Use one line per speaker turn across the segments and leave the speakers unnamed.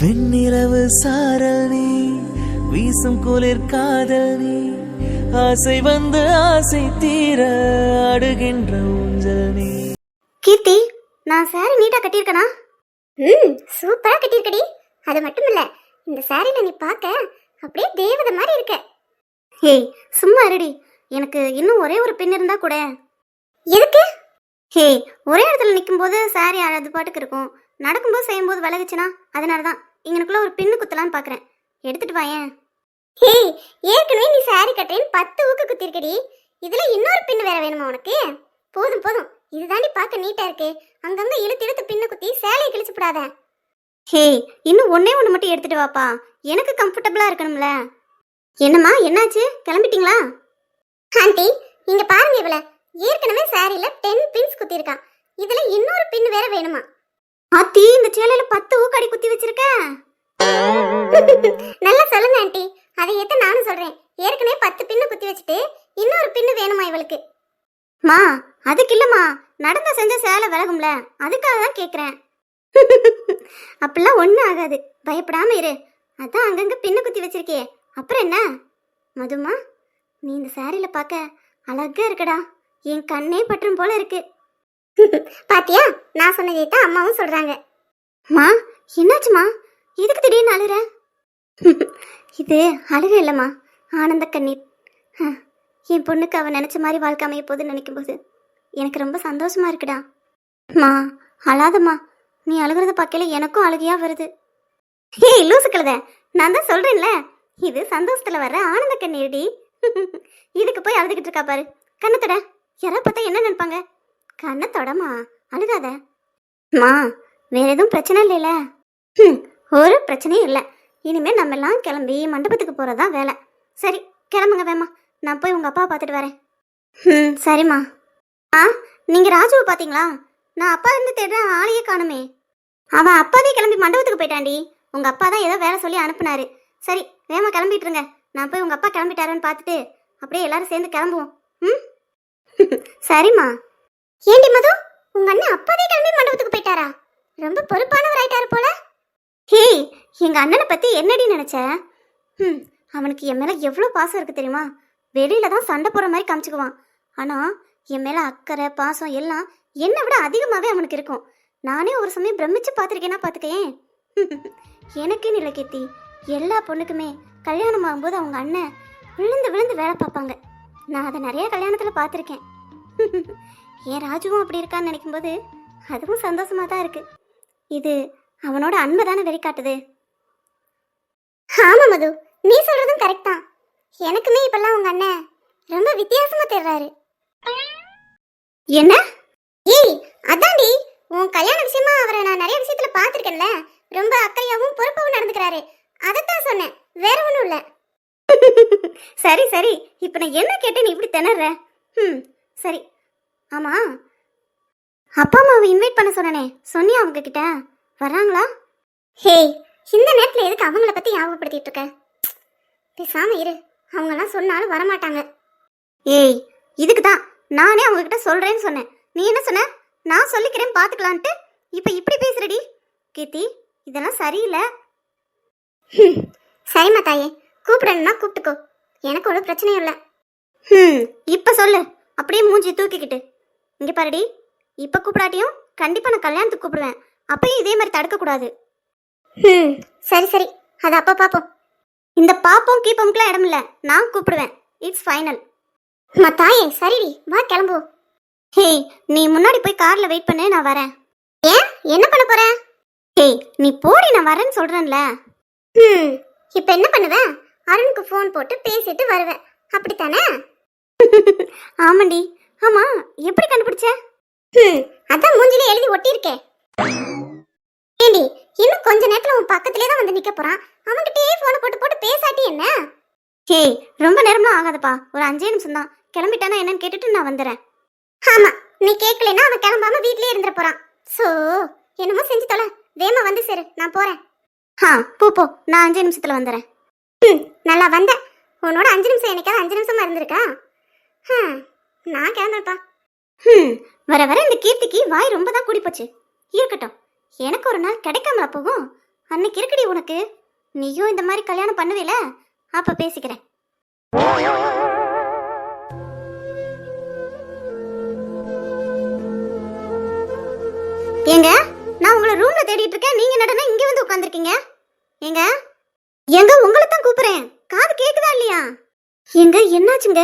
வெண்ணிலவு சாரல் நீ வீசும் குளிர் காதல் நீ ஆசை வந்து ஆசை தீர அடுகின்ற ஊஞ்சல் நீ.
கீர்த்தி நான் சாரி நீட்டா கட்டியிருக்கனா? ம் சூப்பரா கட்டியிருக்கடி. அது மட்டும் இல்ல இந்த சாரில நீ பார்க்க அப்படியே தேவதை மாதிரி இருக்க. ஹேய் சும்மா இருடி. எனக்கு இன்னும் ஒரே ஒரு பின் இருந்தா கூட. எதுக்கு? ஹே ஒரே இடத்துல நிக்கும்போது சாரி அது பாட்டுக்கு இருக்கும். நடக்கும்போது செய்யும்போது விலகுச்சுன்னா அதனால தான் இங்கனுக்குள்ள ஒரு பின்னு குத்தலான்னு பார்க்கறேன் எடுத்துட்டு வாயேன் ஹே ஏற்கனவே நீ சாரி கட்டுறேன்னு பத்து ஊக்கு குத்திருக்கடி. இதுல இன்னொரு பின் வேற வேணுமா உனக்கு? போதும் போதும். இதுதாண்டி பார்க்க நீட்டா இருக்கு. அங்கங்க இழுத்து இழுத்து பின்ன குத்தி சேலையை கிழிச்சு விடாத ஹே இன்னும் ஒண்ணே ஒன்று மட்டும் எடுத்துட்டு வாப்பா. எனக்கு கம்ஃபர்டபுளா இருக்கணும்ல. என்னம்மா என்னாச்சு? கிளம்பிட்டீங்களா? ஆண்டி இங்க பாருங்க இவள. ஏற்கனவே சாரில டென் பின்ஸ் குத்தி இருக்கா இதுல இன்னொரு பின் வேற வேணுமா? ஆத்தி இந்த சேலையில பத்து ஊக்கடி குத்தி வச்சிருக்க? நல்லா சொல்லுங்க ஆண்டி. அதை ஏத்த நானும் சொல்றேன். ஏற்கனவே பத்து பின்னு குத்தி வச்சுட்டு இன்னொரு பின்னு வேணுமா இவளுக்கு? மா அதுக்கு இல்லம்மா. நடந்த செஞ்ச சேலை விலகும்ல. அதுக்காக தான் கேட்குறேன் அப்படிலாம் ஒன்றும் ஆகாது. பயப்படாம இரு. அதான் அங்கங்க பின்னு குத்தி வச்சிருக்கியே அப்புறம் என்ன? மதுமா நீ இந்த சாரியில பார்க்க அழகா இருக்கடா. என் கண்ணே பற்றும் போல இருக்கு. பாத்தியா? நான் சொன்னதை தான் அம்மாவும் சொல்றாங்க. மா என்னாச்சுமா? எதுக்கு திடீர்னு அழுற? இது அழுக இல்லைம்மா. ஆனந்த கண்ணீர். என் பொண்ணுக்கு அவன் நினச்ச மாதிரி வாழ்க்கை அமைய போதுன்னு நினைக்கும் போது எனக்கு ரொம்ப சந்தோஷமா இருக்குடா. மா அழாதம்மா. நீ அழுகிறத பார்க்கல எனக்கும் அழுகையா வருது. ஏய் லூசு நான் தான் சொல்றேன்ல. இது சந்தோஷத்துல வர்ற ஆனந்த கண்ணீர்டி. இதுக்கு போய் அழுதுகிட்டு இருக்கா பாரு. கண்ணத்தட யாரா பார்த்தா என்ன நினைப்பாங்க? கண்ணத்தோடமா அழுகாத. மா வேற எதுவும் பிரச்சனை இல்லைல்ல ம் ஒரு பிரச்சனையும் இல்லை. இனிமேல் நம்ம எல்லாம் கிளம்பி மண்டபத்துக்கு போகிறதா வேலை. சரி கிளம்புங்க வேமா. நான் போய் உங்கள் அப்பாவை பார்த்துட்டு வரேன். ம் சரிம்மா. ஆ நீங்கள் ராஜுவை பார்த்தீங்களா? நான் அப்பா இருந்து தேடுற ஆளையே காணுமே. அவன் அப்பாதே கிளம்பி மண்டபத்துக்கு போயிட்டாண்டி உங்கள் அப்பா தான் ஏதோ வேலை சொல்லி அனுப்புனாரு. சரி வேமா கிளம்பிட்டுருங்க நான் போய் உங்கள் அப்பா கிளம்பிட்டாருன்னு பார்த்துட்டு அப்படியே எல்லாரும் சேர்ந்து கிளம்புவோம். ம்? சரிம்மா. ஏண்டி மது? உங்க அண்ணன் அப்பாதே கிளம்பி மண்டபத்துக்கு போயிட்டாரா? ரொம்ப பொறுப்பானவர் ஆயிட்டாரு போல. ஹே எங்க அண்ணனை பத்தி என்னடி நினைச்ச? ம் அவனுக்கு என் மேல எவ்வளோ பாசம் இருக்கு தெரியுமா? வெளியில தான் சண்டை போற மாதிரி காமிச்சுக்குவான். ஆனா என் மேல அக்கறை பாசம் எல்லாம் என்னை விட அதிகமாவே அவனுக்கு இருக்கும். நானே ஒரு சமயம் பிரமிச்சு பார்த்துருக்கேன்னா பார்த்துக்கேன் எனக்கு நிலை கேத்தி எல்லா பொண்ணுக்குமே கல்யாணம் ஆகும்போது அவங்க அண்ணன் விழுந்து விழுந்து வேலை பார்ப்பாங்க. நான் அதை நிறைய கல்யாணத்தில் பார்த்துருக்கேன். என் ராஜுவும் அப்படி இருக்கான்னு நினைக்கும்போது அதுவும் சந்தோஷமா தான் இருக்கு. இது அவனோட அன்பை தானே வெளிக்காட்டுது ஆமா மது நீ சொல்றதும் கரெக்ட் தான். எனக்குமே இப்பெல்லாம் உங்க அண்ணன் ரொம்ப வித்தியாசமா தெரியறாரு என்ன? ஏய் அதான்டி உன் கல்யாண விஷயமா அவரை நான் நிறைய விஷயத்துல பார்த்திருக்கேன்ல ரொம்ப அக்கறையாவும் பொறுப்பாவும் நடந்துக்கிறாரு. அதைத்தான் சொன்னேன் வேற ஒன்றும் இல்ல. சரி சரி இப்போ நான் என்ன கேட்டேன் நீ இப்படி திணற? ம் சரி ஆமாம் அப்பா அம்மாவை இன்வைட் பண்ண சொன்னனே. சொன்னியா அவங்க கிட்ட வர்றாங்களா? ஹே இந்த நேரத்தில் எதுக்கு அவங்கள பற்றி ஞாபகப்படுத்திட்டு இருக்க? பேசாம இரு. அவங்கெல்லாம் சொன்னாலும் வரமாட்டாங்க. ஏய் இதுக்கு தான். நானே அவங்க கிட்ட சொல்கிறேன்னு சொன்னேன். நீ என்ன சொன்ன? நான் சொல்லிக்கிறேன் பார்த்துக்கலான்ட்டு இப்போ இப்படி பேசுறடி. கீர்த்தி இதெல்லாம் சரியில்லை. சரிம்மா தாயே. கூப்பிடணும்னா கூப்பிட்டுக்கோ. எனக்கு ஒரு பிரச்சனையும் இல்லை. ம் இப்போ சொல்லு. அப்படியே மூஞ்சி தூக்கிக்கிட்டு. இங்கே பாருடி. இப்போ கூப்பிடாட்டியும் கண்டிப்பாக நான் கல்யாணத்துக்கு கூப்பிடுவேன். அப்பயும் இதே மாதிரி தடுக்கக்கூடாது ம் சரி சரி. அது அப்போ பார்ப்போம் இந்த பாப்போம் கீப்போம்க்குலாம் இடம் இல்லை. நான் கூப்பிடுவேன். இட்ஸ் ஃபைனல் அம்மா தாயே சரிடி. வா கிளம்புவோம் ஹே நீ முன்னாடி போய் காரில் வெயிட் பண்ணு நான் வரேன். ஏன்? என்ன பண்ண போற? ஹே நீ போடி நான் வரேன்னு சொல்கிறேன்ல ம் இப்போ என்ன பண்ணுவேன் அருணுக்கு ஃபோன் போட்டு பேசிட்டு வருவேன் அப்படித்தானே? ஆமாண்டி. ஆமா எப்படி கண்டுபிடிச்ச? ம் அதான் மூஞ்சில எழுதி ஒட்டியிருக்கே ஏண்டி இன்னும் கொஞ்ச நேரத்துல உன் பக்கத்திலே தான் வந்து நிக்க போறான். அவன்கிட்டயே போனை போட்டு போட்டு பேசாட்டி என்ன? ஹே ரொம்ப நேரம்லாம் ஆகாதப்பா. ஒரு அஞ்சே நிமிஷம் தான் கிளம்பிட்டானா என்னன்னு கேட்டுட்டு நான் வந்துடுறேன் ஆமா நீ கேட்கலன்னா அவன் கிளம்பாம வீட்லயே இருந்துட போறான். சோ என்னமோ செஞ்சு தொலை. வேமா வந்து சேரு நான் போறேன். ஆ போ போ. நான் அஞ்சு நிமிஷத்துல வந்துடுறேன் ம் நல்லா வந்த. உன்னோட அஞ்சு நிமிஷம் எனக்காவது அஞ்சு நிமிஷமா இருந்திருக்கா? ஹம், நான் கிளம்புறப்பா ம் வர வர இந்த கீர்த்திக்கு வாய் ரொம்ப தான் கூடி போச்சு இருக்கட்டும் எனக்கு ஒரு நாள் கிடைக்காமல போகும். அன்னைக்கு இருக்குடி உனக்கு. நீயும் இந்த மாதிரி கல்யாணம் பண்ணுவேல? அப்ப பேசிக்கிறேன். ஏங்க நான் உங்களை ரூம்ல தேடிட்டு இருக்கேன். நீங்க நடனா இங்க வந்து உட்காந்துருக்கீங்க ஏங்க எங்க உங்களை தான் கூப்பிடுறேன். காது கேக்குதா இல்லையா? எங்க என்னாச்சுங்க?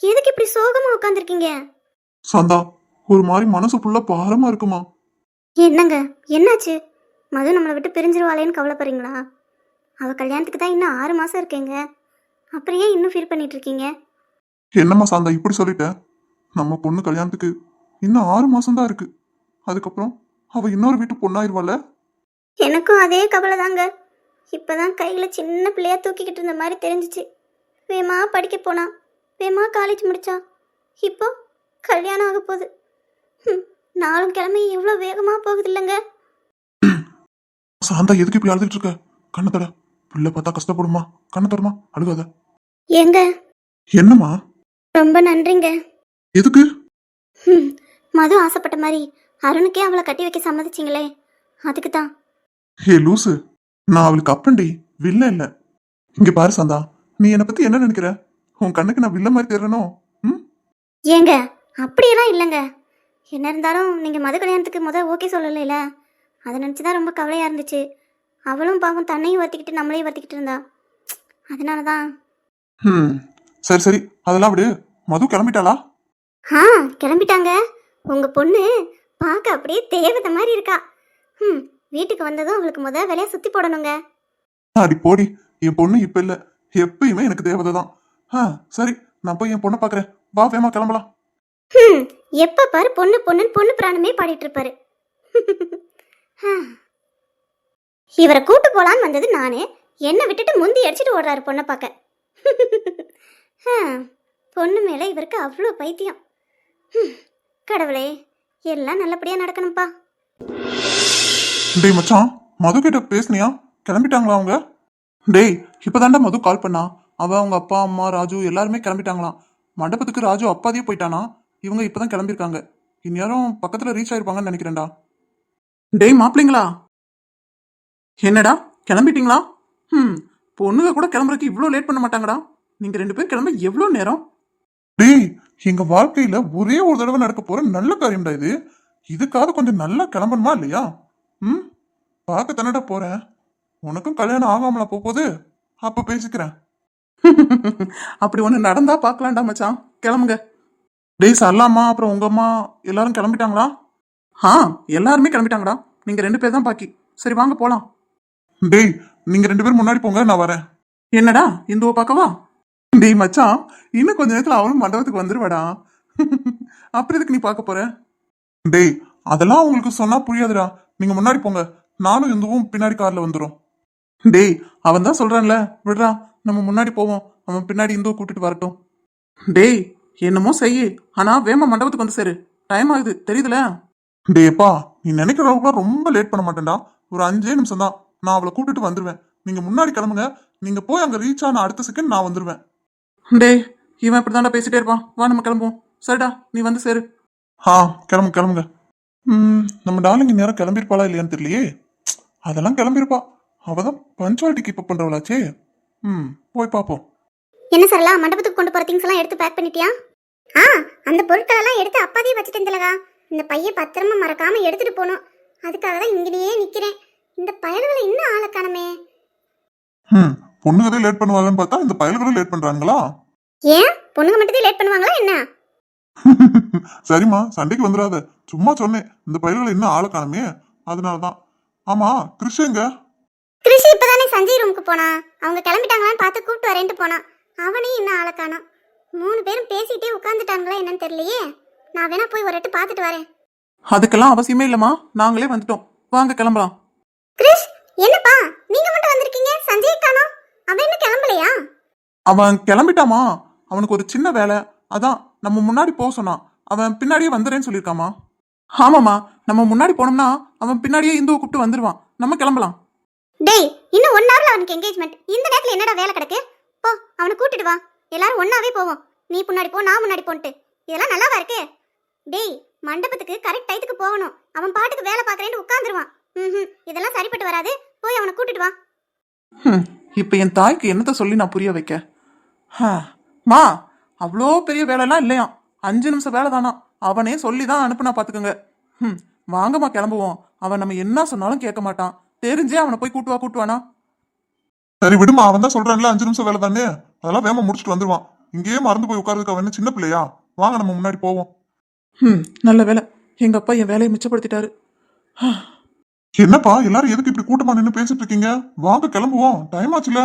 எதுக்கு இப்படி சோகமா உட்காந்துருக்கீங்க
சந்தா ஒரு மாதிரி மனசு ஃபுல்லா பாரமா இருக்குமா?
என்னங்க என்னாச்சு? மது நம்மளை விட்டு பிரிஞ்சிருவாளேன்னு கவலைப்படுறீங்களா? அவ கல்யாணத்துக்கு தான் இன்னும் ஆறு மாசம் இருக்கேங்க. அப்புறம் ஏன் இன்னும் ஃபீல் பண்ணிட்டு இருக்கீங்க
என்னம்மா சாந்தா இப்படி சொல்லிட்ட? நம்ம பொண்ணு கல்யாணத்துக்கு இன்னும் ஆறு மாசம் தான் இருக்கு. அதுக்கப்புறம் அவ இன்னொரு வீட்டு பொண்ணாயிருவாள்?
எனக்கும் அதே கவலை தாங்க இப்போதான் கையில் சின்ன பிள்ளையா தூக்கிக்கிட்டு இருந்த மாதிரி தெரிஞ்சிச்சு. வேமா படிக்க போனா. வேமா காலேஜ் முடிச்சா இப்போ கல்யாணம் ஆக போகுது. ஹம், நாளும் கிழமை எவ்வளோ வேகமாக போகுது இல்லைங்க?
சாந்தா எதுக்கு இப்படி அழுதுட்டு இருக்க? கண்ணை தட. பிள்ளை பார்த்தா கஷ்டப்படுமா? கண்ணை தரமா அழுகாத.
ஏங்க?
என்னம்மா?
ரொம்ப நன்றிங்க.
எதுக்கு?
ஹம், மது ஆசைப்பட்ட மாதிரி அருணுக்கே அவளை கட்டி வைக்க சம்மதிச்சிங்களே. அதுக்கு தான்.
ஹே லூசு. நான் அவளுக்கு அப்பண்டி வில்ல இல்ல. இங்க பாரு சந்தா. நீ என்னை பத்தி என்ன நினைக்கிற? உன் கண்ணுக்கு நான் வில்ல மாதிரி தெரியணும்
ஏங்க அப்படியெல்லாம் இல்லைங்க. என்ன இருந்தாலும் நீங்கள் மது கல்யாணத்துக்கு முத ஓகே சொல்லலைல. அதை நினச்சி தான் ரொம்ப கவலையாக இருந்துச்சு. அவளும் பாவம் தன்னையும் வருத்திக்கிட்டு நம்மளையும் வருத்திக்கிட்டு இருந்தா. அதனால தான்
ம் சரி சரி. அதெல்லாம் விடு. மது கிளம்பிட்டாளா?
ஆ கிளம்பிட்டாங்க. உங்கள் பொண்ணு பார்க்க அப்படியே தேவதை மாதிரி இருக்கா. ம் வீட்டுக்கு வந்ததும் அவளுக்கு முத வேலையை சுற்றி போடணுங்க.
அடி போடி என் பொண்ணு இப்ப இல்ல. எப்பயுமே எனக்கு தேவதை தான் ஆ சரி நான் போய் என் பொண்ணை பாக்குறேன் வா வேமா கிளம்பலாம்.
ம் எப்போ பாரு பொண்ணு பொண்ணுன்னு பொண்ணு பிராணமே பாடிட்டு இருப்பாரு. இவரை கூட்டு போலான்னு வந்தது நானு. என்னை விட்டுட்டு முந்தி அடிச்சிட்டு ஓடுறாரு பொண்ணை பார்க்க. ஆ, பொண்ணு மேலே இவருக்கு அவ்வளோ பைத்தியம். ம், கடவுளே எல்லாம் நல்லபடியாக நடக்கணும்ப்பா
டேய் மச்சான் மது கிட்ட பேசுனியா? கிளம்பிட்டாங்களா அவங்க? டேய் இப்பதான்டா மது கால் பண்ணா. அவன் அவங்க அப்பா அம்மா ராஜு எல்லாருமே கிளம்பிட்டாங்களாம். மண்டபத்துக்கு ராஜு அப்பாதியே போயிட்டானா? இவங்க இப்பதான் கிளம்பியிருக்காங்க. இந்நேரம் பக்கத்துல ரீச் ஆயிருப்பாங்கன்னு நினைக்கிறேன்டா. டேய் மாப்பிள்ளைங்களா? என்னடா கிளம்பிட்டீங்களா? ம் பொண்ணுங்க கூட கிளம்புறதுக்கு இவ்வளோ லேட் பண்ண மாட்டாங்கடா. நீங்க ரெண்டு பேரும் கிளம்ப எவ்வளோ நேரம்? டேய் எங்க வாழ்க்கையில ஒரே ஒரு தடவை நடக்க போற நல்ல காரியம்டா இது. இதுக்காக கொஞ்சம் நல்லா கிளம்பணுமா இல்லையா? ம் பார்க்க தானடா போறேன். உனக்கும் கல்யாணம் ஆகாமலா போக போகுது? அப்ப பேசிக்கிறேன். அப்படி ஒன்று நடந்தா பார்க்கலாம்டா மச்சான். கிளம்புங்க. டேய் சரலாம்மா அப்புறம் உங்க அம்மா எல்லாரும் கிளம்பிட்டாங்களா? ஆ எல்லாருமே கிளம்பிட்டாங்கடா. நீங்க ரெண்டு பேர் தான் பாக்கி. சரி வாங்க போலாம். டேய் நீங்க ரெண்டு பேரும் முன்னாடி போங்க நான் வரேன். என்னடா இந்துவ பார்க்கவா? டேய் மச்சான் இன்னும் கொஞ்ச நேரத்துல அவளும் மண்டபத்துக்கு வந்துருவாடா. அப்புறம் எதுக்கு நீ பார்க்க போற? டேய் அதெல்லாம் உங்களுக்கு சொன்னா புரியாதுடா. நீங்க முன்னாடி போங்க. நானும் இந்துவும் பின்னாடி கார்ல வந்துடும் டேய் அவன் தான் சொல்றான்ல விடுறா. நம்ம முன்னாடி போவோம். அவன் பின்னாடி இந்துவை கூட்டிட்டு வரட்டும். டேய் என்னமோ செய்யு. ஆனா வேம மண்டபத்துக்கு வந்து சேரு. டைம் ஆகுது. தெரியுதுல? டேப்பா நீ நினைக்கிற அளவுக்குலாம் ரொம்ப லேட் பண்ண மாட்டேன்டா. ஒரு அஞ்சே நிமிஷம் தான் நான் அவளை கூட்டிட்டு வந்துருவேன். நீங்க முன்னாடி கிளம்புங்க. நீங்க போய் அங்க ரீச் ஆன அடுத்த செகண்ட் நான் வந்துருவேன். டேய் இவன் இப்படிதான்டா பேசிட்டே இருப்பான். வா நம்ம கிளம்புவோம். சரிடா நீ வந்து சேரு. ஆ கிளம்பு கிளம்புங்க. ம் நம்ம டார்லிங் நேரம் கிளம்பிருப்பாளா இல்லையான்னு தெரியலையே. அதெல்லாம் கிளம்பிருப்பா அவதான் பஞ்சுவாலிட்டி கீப் பண்றவளாச்சே. ம் போய் பார்ப்போம்
என்ன சரலா மண்டபத்துக்கு கொண்டு போகிற திங்ஸ் எல்லாம் எடுத்து பேக் பண்ணிட்டியா? ஆ அந்த பொருட்கள் எல்லாம் எடுத்து அப்பாதையே வச்சுட்டேன் திலகா. இந்த பைய பத்திரமா மறக்காம எடுத்துட்டு போகணும் அதுக்காக தான் இங்கேயே நிக்கிறேன். இந்த பயல்களை இன்னும் ஆளை காணுமே.
ம் பொண்ணுங்கதே லேட் பண்ணுவாங்கன்னு பார்த்தா இந்த பயல்களும் லேட் பண்றாங்களா?
ஏன்? பொண்ணுங்க மட்டும் லேட் பண்ணுவாங்களா என்ன?
சரிம்மா சண்டைக்கு வந்துடாத. சும்மா சொன்னேன் இந்த பயல்களை இன்னும் ஆளை காணுமே. அதனாலதான். ஆமா கிருஷ்ணங்க
கிருஷி இப்பதானே சஞ்சய் ரூமுக்கு போனா? அவங்க கிளம்பிட்டாங்களான்னு பார்த்து கூப்பிட்டு வரேன்ட்டு போனான் அவனையும் இன்னும் ஆளை காணோம் மூணு பேரும் பேசிட்டே உட்காந்துட்டாங்களா என்னன்னு தெரியலையே. நான் வேணா போய் ஒரு எட்டு பார்த்துட்டு வரேன்.
அதுக்கெல்லாம் அவசியமே இல்லம்மா. நாங்களே வந்துட்டோம். வாங்க கிளம்பலாம்.
கிரிஷ் என்னப்பா? நீங்க மட்டும் வந்திருக்கீங்க? சஞ்சய் காணோம். அவன் இன்னும் கிளம்பலையா?
அவன் கிளம்பிட்டாமா? அவனுக்கு ஒரு சின்ன வேலை. அதான் நம்ம முன்னாடி போக சொன்னான். அவன் பின்னாடியே வந்துடுறேன்னு சொல்லியிருக்காமா? ஆமாம்மா. நம்ம முன்னாடி போனோம்னா அவன் பின்னாடியே இந்துவை கூப்பிட்டு வந்துடுவான் நம்ம கிளம்பலாம்.
டேய் இன்னும் ஒன் ஹவர்ல அவனுக்கு என்கேஜ்மெண்ட் இந்த நேரத்துல என்னடா வேலை கிடக்கு? போ அவனை கூட்டிட்டு வா. எல்லாரும் ஒன்னாவே போவோம். நீ முன்னாடி போ நான் முன்னாடி போன்ட்டு. இதெல்லாம் நல்லாவா இருக்கு? டேய் மண்டபத்துக்கு கரெக்ட் டயத்துக்கு போகணும். அவன் பாட்டுக்கு வேலை பார்க்கறேன்னு உட்காந்துருவான் ம் இதெல்லாம் சரிப்பட்டு வராது. போய் அவனை கூட்டிட்டு
இப்போ என் தாய்க்கு என்னத்த சொல்லி நான் புரிய வைக்க? ஹா, மா அவ்வளோ பெரிய வேலைலாம் இல்லையா அஞ்சு நிமிஷம் வேலை தானா அவனே சொல்லி தான் அனுப்புனா பார்த்துக்கோங்க ம் வாங்கம்மா கிளம்புவோம். அவன் நம்ம என்ன சொன்னாலும் கேட்க மாட்டான். தெரிஞ்சே அவனை போய் கூட்டுவா கூட்டுவானா
சரி விடுமா அவன் தான் சொல்றான்ல அஞ்சு நிமிஷம் வேலை தானே? அதெல்லாம் வேகமா முடிச்சுட்டு வந்துருவான். இங்கேயே மறந்து போய் உட்கார்றதுக்கு அவன் என்ன சின்ன பிள்ளையா? வாங்க நம்ம முன்னாடி போவோம்.
ம் நல்ல வேலை. எங்க அப்பா என் வேலையை மிச்சப்படுத்திட்டாரு.
என்னப்பா எல்லாரும் எதுக்கு இப்படி கூட்டமா நின்னு பேசிட்டு இருக்கீங்க? வாங்க கிளம்புவோம். டைம் ஆச்சுல.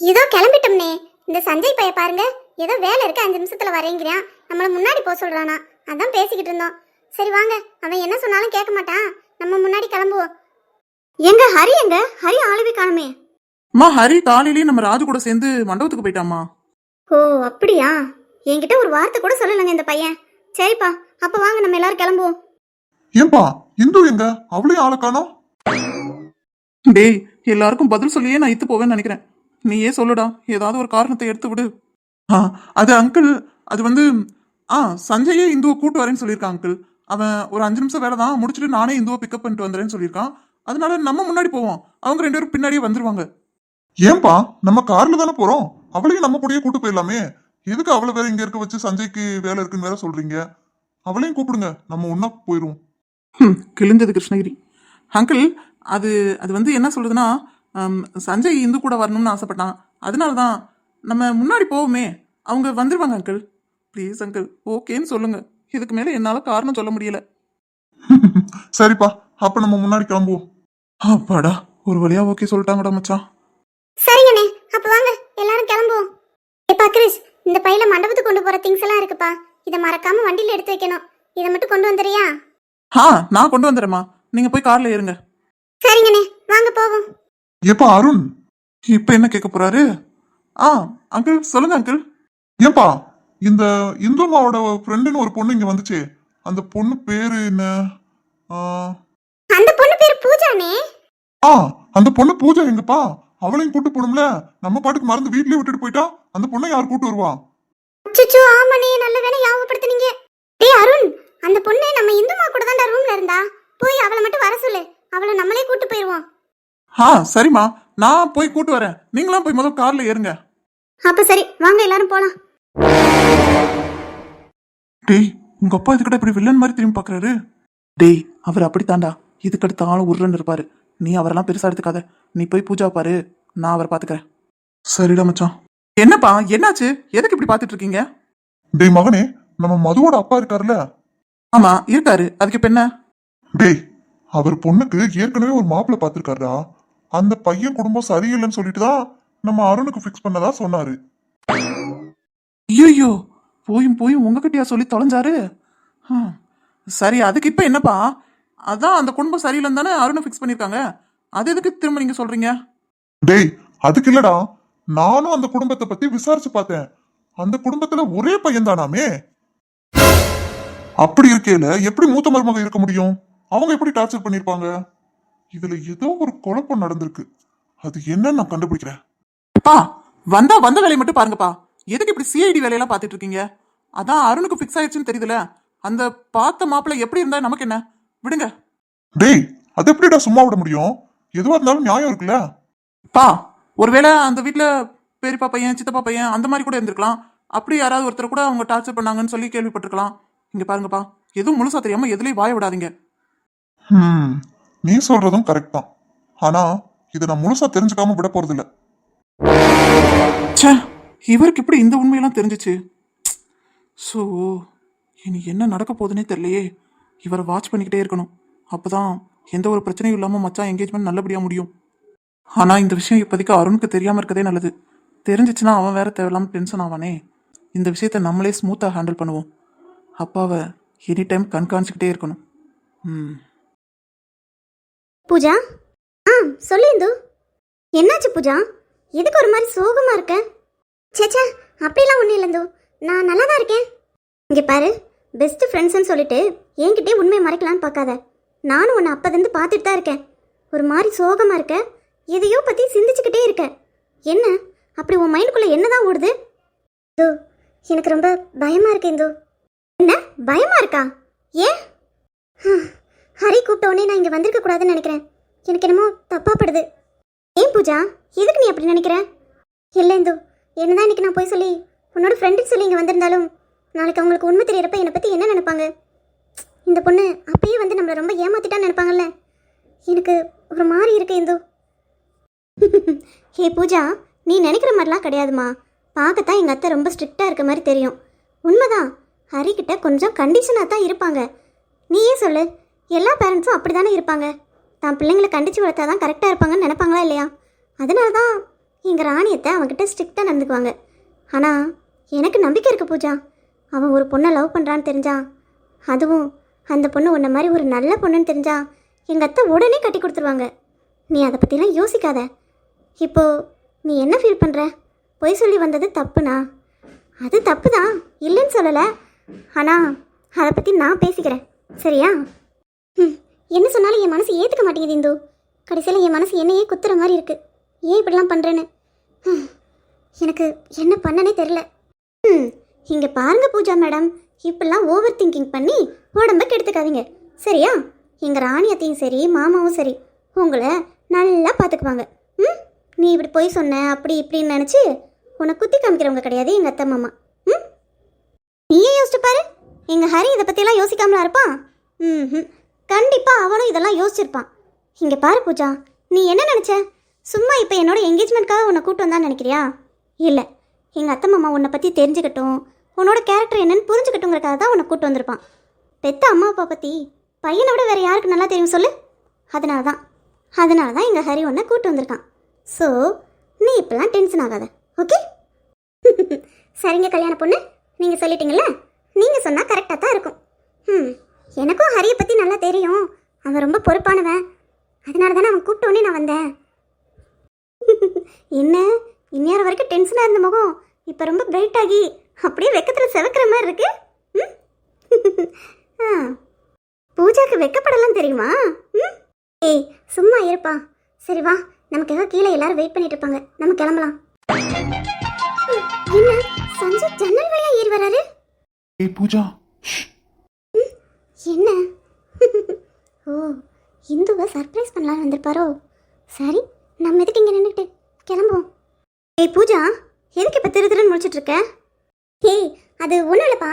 இதோ கிளம்பிட்டோம்னே. இந்த சஞ்சய் பைய பாருங்க ஏதோ வேலை இருக்கு அஞ்சு நிமிஷத்துல வரேங்கிறான். நம்மள முன்னாடி போக சொல்றானா. அதான் பேசிக்கிட்டு இருந்தோம். சரி வாங்க. அவன் என்ன சொன்னாலும் கேட்க மாட்டான். நம்ம முன்னாடி கிளம்புவோம். எங்க ஹரி எங்க? ஹரி ஆளுவே காணுமே.
அம்மா ஹரி காலையிலேயே நம்ம ராஜு கூட சேர்ந்து மண்டபத்துக்கு போயிட்டாமா
ஓ அப்படியா? என்கிட்ட ஒரு வார்த்தை கூட சொல்லலைங்க இந்த பையன். சரிப்பா அப்ப வாங்க நம்ம எல்லாரும் கிளம்புவோம்.
ஏன்பா இந்து எங்க? அவளையும் ஆளை காணோம்
டேய் எல்லாருக்கும் பதில் சொல்லியே நான் இத்து போவேன்னு நினைக்கிறேன். நீயே சொல்லுடா ஏதாவது ஒரு காரணத்தை எடுத்து விடு. ஆ அது அங்கிள் அது வந்து ஆ சஞ்சயே இந்துவை கூட்டு வரேன்னு சொல்லியிருக்கான் அங்கிள். அவன் ஒரு அஞ்சு நிமிஷம் வேலை தான் முடிச்சுட்டு நானே இந்துவை பிக்கப் பண்ணிட்டு வந்துறேன்னு சொல்லியிருக்கான். அதனால நம்ம முன்னாடி போவோம். அவங்க ரெண்டு பேரும் பின்னாடியே வந்துருவாங்க.
ஏன்பா நம்ம கார்ல தானே போறோம்? அவளையும் நம்ம கூடயே கூட்டு போயிடலாமே. எதுக்கு அவளை வேற இங்க இருக்க வச்சு சஞ்சய்க்கு வேலை இருக்குன்னு வேற சொல்றீங்க? அவளையும் கூப்பிடுங்க நம்ம ஒன்னா போயிருவோம்.
ஹம், கிழிஞ்சது கிருஷ்ணகிரி. அங்கிள் அது அது வந்து என்ன சொல்றதுன்னா ஹம், சஞ்சய் இந்து கூட வரணும்னு ஆசைப்பட்டான். அதனால தான் நம்ம முன்னாடி போவோமே. அவங்க வந்துருவாங்க அங்கிள். Please uncle. ஓகேன்னு சொல்லுங்க. இதுக்கு மேலே என்னால் காரணம் சொல்ல முடியல.
சரிப்பா அப்ப நம்ம முன்னாடி கிளம்புவோம்.
அப்பாடா ஒரு வழியா ஓகே சொல்லிட்டாங்கடா மச்சான்.
சரிங்கண்ணே அப்ப வாங்க எல்லாரும் கிளம்புவோம். ஏப்பா கிரிஷ் இந்த பையில மண்டபத்துக்கு கொண்டு போற திங்ஸ் எல்லாம் இருக்குப்பா. இதை மறக்காம வண்டியில எடுத்து வைக்கணும். இதை மட்டும் கொண்டு வந்துறியா
ஆ நான் கொண்டு வந்துடுறேம்மா. நீங்க போய் கார்ல ஏறுங்க.
சரிங்கண்ணே வாங்க போவோம்.
ஏப்பா அருண்.
இப்போ என்ன கேட்க போறாரு? ஆ அங்கிள் சொல்லுங்க அங்கிள்
ஏன்பா இந்த இந்துமாவோட ஃப்ரெண்டுன்னு ஒரு பொண்ணு இங்க வந்துச்சே. அந்த பொண்ணு பேரு என்ன? ஆ,
அந்த பொண்ணு பேர் பூஜானே
ஆ அந்த பொண்ணு பூஜா எங்கப்பா? அவளையும் கூட்டு போகணும்ல? நம்ம பாட்டுக்கு மறந்து வீட்லயே விட்டுட்டு போயிட்டா? அந்த பொண்ணை யார் கூட்டு வருவா?
அச்சச்சோ ஆமாண்ணே நல்ல வேலை ஞாபகப்படுத்துனீங்க. டேய் அருண் அந்த பொண்ணு நம்ம இந்துமா கூட தான் ரூம்ல இருந்தா? போய் அவளை மட்டும் வர சொல்லு. அவளை நம்மளே கூட்டு போயிருவோம்.
ஆ சரிம்மா. நான் போய் கூட்டு வரேன். நீங்களாம் போய் முதல் கார்ல ஏறுங்க.
அப்ப சரி வாங்க எல்லாரும் போலாம்.
டேய் உங்க அப்பா இதுக்கிட்ட இப்படி வில்லன் மாதிரி திரும்பி பாக்குறாரு? டேய் அவர் அப்படித்தாண்டா இதுக்கடுத்த ஆளும் உருன்னு இருப்பாரு. நீ அவரெல்லாம் பெருசா எடுத்துக்காத. நீ போய் பூஜா பாரு. நான் அவரை பாத்துக்கிறேன். சரிடா மச்சான். என்னப்பா? என்னாச்சு? எதுக்கு இப்படி பாத்துட்டு இருக்கீங்க
டேய் மகனே நம்ம மதுவோட அப்பா இருக்காருல்ல?
ஆமா இருக்காரு. அதுக்கு இப்ப என்ன?
டேய் அவர் பொண்ணுக்கு ஏற்கனவே ஒரு மாப்பிள்ளை பார்த்திருக்காருடா அந்த பையன் குடும்பம் சரியில்லைன்னு சொல்லிட்டு தான் நம்ம அருணுக்கு ஃபிக்ஸ் பண்ணதா சொன்னாரு.
ஐயோ போயும் போயும் உங்ககிட்டயா சொல்லி தொலைஞ்சாரு? ஹம். சரி அதுக்கு இப்ப என்னப்பா? அதான் அந்த குடும்பம் சரியில்லைன்னு தானே அருணை ஃபிக்ஸ் பண்ணிருக்காங்க அது எதுக்கு திரும்ப நீங்க சொல்றீங்க?
டேய் அதுக்கு இல்லடா. நானும் அந்த குடும்பத்தை பத்தி விசாரிச்சு பார்த்தேன். அந்த குடும்பத்துல ஒரே பையன் தானாமே. அப்படி இருக்கையில எப்படி மூத்த மருமக இருக்க முடியும்? அவங்க எப்படி டார்ச்சர் பண்ணிருப்பாங்க? இதுல ஏதோ ஒரு குழப்பம் நடந்திருக்கு. அது என்னன்னு நான் கண்டுபிடிக்கிறேன்.
பா வந்தா வந்த வேலையை மட்டும் பாருங்கப்பா. எதுக்கு இப்படி சிஐடி வேலையெல்லாம் பார்த்துட்டு இருக்கீங்க? அதான் அருணுக்கு ஃபிக்ஸ் ஆயிடுச்சுன்னு தெரியுதுல. அந்த பார்த்த மாப்பிள்ளை எப்படி இருந்தா நமக்கு என்ன? விடுங்க.
டேய் அது எப்படிடா சும்மா விட முடியும்? எதுவா இருந்தாலும் நியாயம் இருக்குல்ல?
பா ஒருவேளை அந்த வீட்ல பெரியப்பா பையன் சித்தப்பா பையன் அந்த மாதிரி கூட இருந்திருக்கலாம். அப்படி யாராவது ஒருத்தர் கூட அவங்க டார்ச்சர் பண்ணாங்கன்னு சொல்லி கேள்விப்பட்டிருக்கலாம். இங்க பாருங்கப்பா எதுவும் முழுசா தெரியாம எதுலயும் வாய விடாதீங்க.
ஹம், நீ சொல்றதும் கரெக்ட் தான். ஆனா இதை நான் முழுசா தெரிஞ்சுக்காம விட போறதில்ல.
ச்சே இவருக்கு எப்படி இந்த உண்மையெல்லாம் தெரிஞ்சிச்சு. ஸோ இனி என்ன நடக்க போகுதுன்னே தெரியலையே. இவரை வாட்ச் பண்ணிக்கிட்டே இருக்கணும். அப்போதான் எந்த ஒரு பிரச்சனையும் இல்லாமல் மச்சான் என்கேஜ்மெண்ட் நல்லபடியாக முடியும். ஆனால் இந்த விஷயம் இப்போதைக்கு அருணுக்கு தெரியாமல் இருக்கதே நல்லது. தெரிஞ்சிச்சுன்னா அவன் வேற தேவையில்லாமல் டென்ஷன் ஆவானே. இந்த விஷயத்த நம்மளே ஸ்மூத்தாக ஹேண்டில் பண்ணுவோம். அப்பாவை எனி டைம் கண்காணிச்சுக்கிட்டே இருக்கணும். ம்.
பூஜா? ஆ சொல்லு இந்து. என்னாச்சு பூஜா? எதுக்கு ஒரு மாதிரி சோகமாக இருக்க? சேச்சா அப்படிலாம் ஒன்றும் இல்லை இந்து. நான் நல்லா தான் இருக்கேன். இங்கே பாரு. பெஸ்ட் ஃப்ரெண்ட்ஸ்னு சொல்லிட்டு என்கிட்டே உண்மையை மறைக்கலான்னு பார்க்காத. நானும் உன்னை அப்போதிருந்து பார்த்துட்டு தான் இருக்கேன். ஒரு மாதிரி சோகமாக இருக்க எதையோ பற்றி சிந்திச்சுக்கிட்டே இருக்க. என்ன? அப்படி உன் மைண்டுக்குள்ளே என்ன தான் ஓடுது? இந்து எனக்கு ரொம்ப பயமாக இருக்கு இந்து. என்ன? பயமாக இருக்கா? ஏன்? ஹரி கூப்பிட்ட உடனே நான் இங்கே வந்திருக்க கூடாதுன்னு நினைக்கிறேன். எனக்கு என்னமோ தப்பாப்படுது. ஏன் பூஜா? எதுக்கு நீ அப்படி நினைக்கிற? இல்லை இந்து. என்னதான் இன்னைக்கு நான் போய் சொல்லி உன்னோட ஃப்ரெண்டுன்னு சொல்லி இங்கே வந்திருந்தாலும் நாளைக்கு அவங்களுக்கு உண்மை தெரியறப்ப என்னை பற்றி என்ன நினைப்பாங்க? இந்த பொண்ணு அப்பயே வந்து நம்மளை ரொம்ப ஏமாத்திட்டான்னு நினைப்பாங்கல்ல? எனக்கு ஒரு மாதிரி இருக்கு இந்து. ஹே பூஜா நீ நினைக்கிற மாதிரிலாம் கிடையாதுமா. பார்க்கத்தான் எங்கள் அத்தை ரொம்ப ஸ்ட்ரிக்டாக இருக்க மாதிரி தெரியும். உண்மைதான். ஹரிக்கிட்ட கொஞ்சம் கண்டிஷனாக தான் இருப்பாங்க. நீயே சொல்லு? எல்லா பேரண்ட்ஸும் அப்படி தானே இருப்பாங்க. தான் பிள்ளைங்களை கண்டித்து வளர்த்தா தான் கரெக்டாக இருப்பாங்கன்னு நினைப்பாங்களா இல்லையா? அதனால தான் எங்கள் ராணியத்தை அவங்ககிட்ட ஸ்ட்ரிக்டாக நடந்துக்குவாங்க. ஆனால் எனக்கு நம்பிக்கை இருக்குது பூஜா. அவன் ஒரு பொண்ணை லவ் பண்ணுறான்னு தெரிஞ்சான். அதுவும் அந்த பொண்ணு உன்ன மாதிரி ஒரு நல்ல பொண்ணுன்னு தெரிஞ்சா எங்கள் அத்தை உடனே கட்டி கொடுத்துருவாங்க. நீ அதை பற்றிலாம் யோசிக்காத. இப்போ நீ என்ன ஃபீல் பண்ணுற பொய் சொல்லி வந்தது தப்புனா? அது தப்பு தான் இல்லைன்னு சொல்லலை. ஆனால் அதை பற்றி நான் பேசிக்கிறேன். சரியா? ம் என்ன சொன்னாலும் என் மனசு ஏற்றுக்க மாட்டேங்குது இந்து. கடைசியில் என் மனசு என்னையே குத்துற மாதிரி இருக்குது ஏன் இப்படிலாம் பண்ணுறேன்னு எனக்கு என்ன பண்ணனே தெரில ம் இங்கே பாருங்க பூஜா மேடம். இப்பெல்லாம் ஓவர் திங்கிங் பண்ணி உடம்ப கெடுத்துக்காதீங்க. சரியா? எங்கள் ராணியத்தையும் சரி மாமாவும் சரி உங்களை நல்லா பார்த்துக்குவாங்க ம்? நீ இப்படி போய் சொன்ன அப்படி இப்படின்னு நினச்சி உன்னை குத்தி காமிக்கிறவங்க கிடையாது எங்கள் அத்தை மாமா. ம்? நீயே யோசிச்சு பாரு. எங்கள் ஹரி இதை பற்றியெல்லாம் யோசிக்காமலா இருப்பான் ம் கண்டிப்பாக அவனும் இதெல்லாம் யோசிச்சிருப்பான். இங்கே பாரு பூஜா நீ என்ன நினச்ச? சும்மா இப்போ என்னோட என்கேஜ்மெண்ட்காக உன்னை கூட்டு வந்தான்னு நினைக்கிறியா? இல்லை. எங்கள் அத்தை மாமா உன்னை பற்றி தெரிஞ்சுக்கட்டும். உன்னோட கேரக்டர் என்னன்னு புரிஞ்சுக்கிட்டுங்கிறக்காக தான் உன்னை கூட்டு வந்திருப்பான். பெத்த அம்மா அப்பா பற்றி பையனை விட வேறு யாருக்கு நல்லா தெரியும் சொல்லு? அதனால தான் அதனால தான் எங்கள் ஹரி உன்னை கூட்டு வந்திருக்கான். ஸோ நீ இப்போலாம் டென்ஷன் ஆகாத ஓகே சரிங்க கல்யாண பொண்ணு நீங்கள் சொல்லிட்டீங்களே நீங்கள் சொன்னால் கரெக்டாக தான் இருக்கும். ம் எனக்கும் ஹரியை பற்றி நல்லா தெரியும். அவன் ரொம்ப பொறுப்பானவன். அதனால தானே அவன் கூப்பிட்டோன்னே நான் வந்தேன். என்ன? இந்நேரம் வரைக்கும் டென்ஷனாக இருந்த முகம். இப்போ ரொம்ப பிரைட் ஆகி அப்படியே வெக்கத்தில் செவக்கிற மாதிரி இருக்கு. பூஜாக்கு வெக்கப்படலாம் தெரியுமா? ம்? ஏய் சும்மா இருப்பா. சரி வா நமக்காக கீழே எல்லாரும் வெயிட் பண்ணிட்டு இருப்பாங்க. நம்ம கிளம்பலாம். என்ன? சஞ்சு ஜன்னல் வழியா ஏறி வராரு?
ஏய் பூஜா.
என்ன? ஓ இந்துவை சர்ப்ரைஸ் பண்ணலாம்னு வந்திருப்பாரோ? சரி நம்ம எதுக்கு இங்கே நின்றுட்டு கிளம்புவோம். ஏய் பூஜா எதுக்கு இப்போ திரு திருன்னு முடிச்சிட்டு இருக்க? ஏய் அது ஒன்றும் இல்லைப்பா.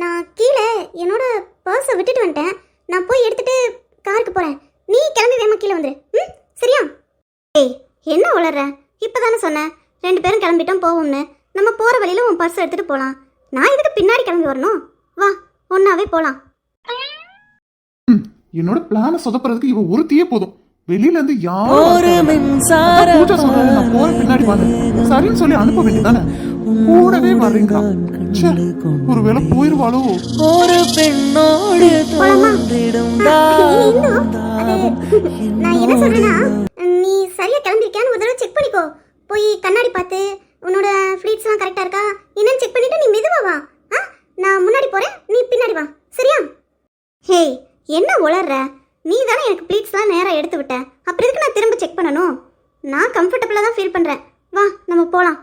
நான் கீழே என்னோட பர்ஸை விட்டுட்டு வந்துட்டேன். நான் போய் எடுத்துட்டு காருக்கு போகிறேன் நீ கிளம்பி வேமா கீழே வந்துரு. ம் சரியா? ஏய் என்ன உளற இப்போ தானே சொன்னேன் ரெண்டு பேரும் கிளம்பிட்டோம் போவோம்னு. நம்ம போகிற வழியில் உன் பர்ஸ் எடுத்துகிட்டு போகலாம் நான் இதுக்கு பின்னாடி கிளம்பி வரணும். வா ஒன்றாவே போகலாம்
என்னோட பிளான சொதப்புறதுக்கு இவ ஒருத்தியே போதும். வெளியில இருந்து யாரும் பின்னாடி வாங்க. சரின்னு சொல்லி அனுப்ப வேண்டியதானே கூடவே வர்றீங்களா ஒருவேளை போயிருவாளோ?
ஒரு பெண்ணோடு தோன்றிடும்.
நான் என்ன சொல்றேன்னா நீ சரியா கிளம்பிருக்கியான்னு ஒரு தடவை செக் பண்ணிக்கோ. போய் கண்ணாடி பார்த்து உன்னோட ஃப்ளீட்ஸ்லாம் கரெக்டாக இருக்கா? என்னன்னு செக் பண்ணிட்டு நீ மெதுவா வா. ஆ நான் முன்னாடி போறேன் நீ பின்னாடி வா. சரியா? ஹே என்ன உளர்ற? நீ தானே எனக்கு ப்ளீட்ஸ்லாம் நேராக எடுத்து விட்ட. அப்புறம் எதுக்கு நான் திரும்ப செக் பண்ணணும்? நான் கம்ஃபர்டபுளாக தான் ஃபீல் பண்ணுறேன் வா நம்ம போகலாம்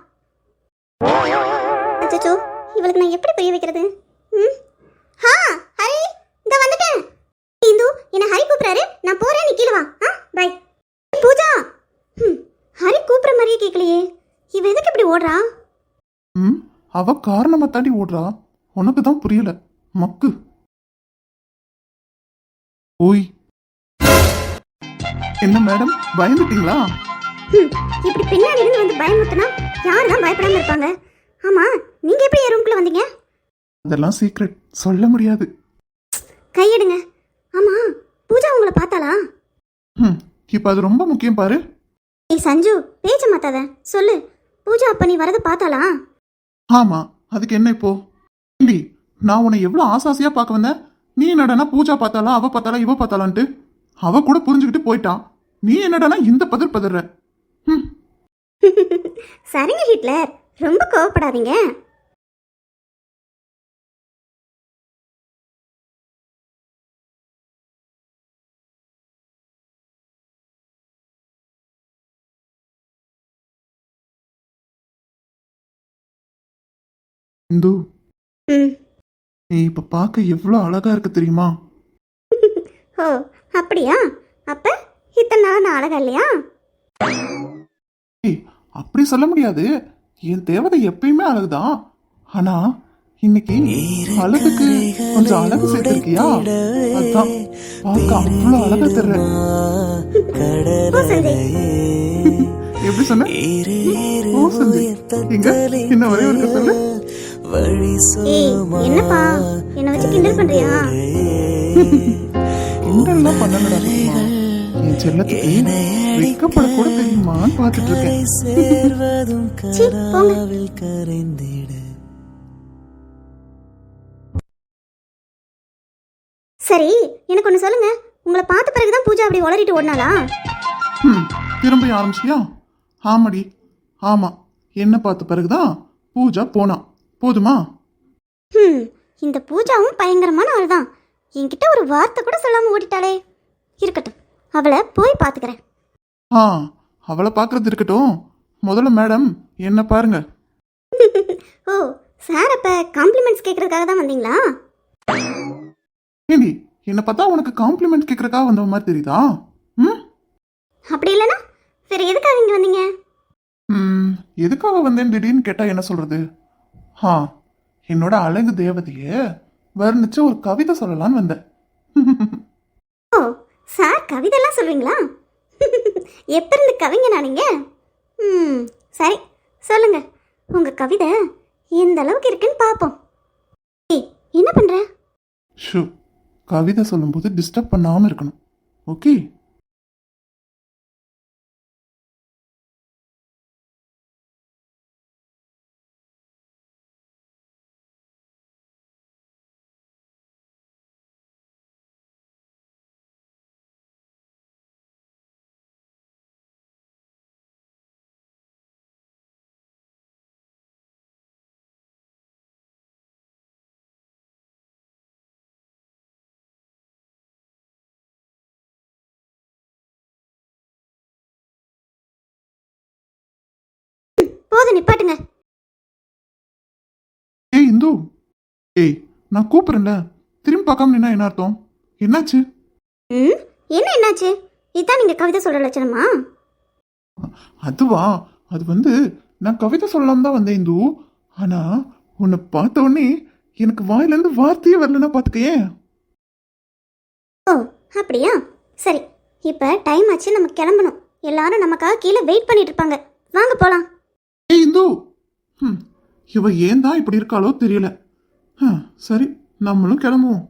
அச்சோ இவளுக்கு நான் எப்படி புரிய வைக்கிறது? ம்? ஹா ஹரி இந்த வந்துட்டேன். இந்து என்ன ஹரி கூப்பிடுறாரு. நான் போறேன் நீ கீழே வா. ஆ பை பூஜா. ம் ஹரி கூப்பிடுற மாதிரியே கேட்கலையே. இவ எதுக்கு இப்படி ஓடுறா?
ம் அவ காரணமா தாண்டி ஓடுறா. உனக்கு தான் புரியல. மக்கு. ஓய். என்ன மேடம்? பயந்துட்டீங்களா?
இப்படி பின்னாடி இருந்து வந்து பயமுறுத்தினா யார் தான் பயப்படாம இருப்பாங்க? ஆமா நீங்க எப்படி என் ரூம்குள்ள வந்தீங்க?
அதெல்லாம் சீக்ரெட் சொல்ல முடியாது.
கையெடுங்க. ஆமா பூஜா உங்களை பார்த்தாளா?
ம் இப்போ அது ரொம்ப முக்கியம் பாரு.
ஏய் சஞ்சு பேச்ச மாத்தாத. சொல்லு. பூஜா அப்ப நீ வரதை பார்த்தாளா?
ஆமா அதுக்கு என்ன இப்போ? ஏண்டி நான் உன்னை எவ்வளவு ஆசாசியா பார்க்க வந்தேன்? நீ என்னடானா பூஜா பார்த்தாளா அவ பார்த்தாளா இவ பார்த்தாளான்ட்டு? அவ கூட புரிஞ்சுக்கிட்டு போயிட்டான் நீ என்னடானா இந்த பதில் பதற ம்
சரிங்க ஹிட்லர். ரொம்ப கோவப்படாதீங்க.
இந்து. நீ இப்ப பார்க்க எவ்வளவு அழகா இருக்கு தெரியுமா?
ஓ அப்படியா? அப்ப இத்தனை நாள் நான் அழகா இல்லையா?
அப்படி சொல்ல முடியாது. என் தேவதை எப்பயுமே அழகுதான். ஆனா இன்னைக்கு அழகுக்கு கொஞ்சம் அழகு சேர்த்திருக்கியா? அதான் பார்க்க அவ்வளவு அழகா
சஞ்சய்
எப்படி சொன்ன? ஓ சஞ்சய் எங்க? இன்ன ஒரே ஒரு சொல்லு.
ஏய் என்னப்பா? என்னை வச்சு கிண்டல் பண்றியா?
கிண்டல்லாம் பண்ணலடா. என் செல்லத்துக்கு வெக்கப்பட கூட தெரியுமான்னு பார்த்துட்டு இருக்கேன்.
சரி எனக்கு ஒன்று சொல்லுங்க. உங்களை பார்த்த பிறகுதான் பூஜா அப்படி உளறிட்டு ஓடினாளா?
ம், திரும்பி ஆரம்பிச்சியா ஆமாடி. ஆமா என்ன பார்த்த பிறகுதான் பூஜா போனா. போதுமா?
ம் இந்த பூஜாவும் பயங்கரமான ஆள் தான் என்கிட்ட ஒரு வார்த்தை கூட சொல்லாம ஓடிட்டாளே. இருக்கட்டும். அவளை போய் பார்த்துக்கிறேன்.
ஆ அவளை பார்க்கறது இருக்கட்டும். முதல்ல மேடம் என்ன பாருங்க.
ஓ சார் அப்ப காம்ப்ளிமெண்ட்ஸ் கேட்கறதுக்காக தான் வந்தீங்களா?
ஏண்டி என்னை பார்த்தா உனக்கு காம்ப்ளிமெண்ட் கேட்கறக்காக வந்த மாதிரி தெரியுதா? ம்?
அப்படி இல்லைன்னா வேற எதுக்காக இங்க வந்தீங்க?
ம், எதுக்காக வந்தேன் திடீர்னு கேட்டா என்ன சொல்றது? ஆ என்னோட அழகு தேவதைய வர்ணிச்ச ஒரு கவிதை சொல்லலாம்னு வந்தேன்.
ஓ சார் கவிதைலாம் சொல்வீங்களா? எப்ப இருந்து கவிஞனா நீங்கள் ம் சரி சொல்லுங்கள் உங்கள் கவிதை எந்த அளவுக்கு இருக்குன்னு பார்ப்போம் ஏய் என்ன பண்ணுற
ஷூ கவிதை சொல்லும்போது டிஸ்டர்ப் பண்ணாமல் இருக்கணும். ஓகே?
போதும் நிப்பாட்டுங்க.
ஏய் இந்து. ஏய் நான் கூப்பிடுறேன்ல. திரும்பி பார்க்காம நின்னா என்ன அர்த்தம்? என்னாச்சு?
ம் என்ன என்னாச்சு? இதான் நீங்க கவிதை சொல்ற லட்சணமா?
அதுவா? அது வந்து நான் கவிதை சொல்லலாம் தான் வந்தேன் இந்து. ஆனா உன்னை பார்த்த உடனே எனக்கு வாயிலேருந்து வார்த்தையே வரலன்னா பார்த்துக்கயே.
ஓ அப்படியா? சரி இப்போ டைம் ஆச்சு நம்ம கிளம்பணும். எல்லாரும் நமக்காக கீழே வெயிட் பண்ணிட்டு இருப்பாங்க. வாங்க போலாம்.
ஏய் இந்து! ம், இவ ஏன் தான் இப்படி இருக்காளோ தெரியல. சரி நம்மளும் கிளம்புவோம்.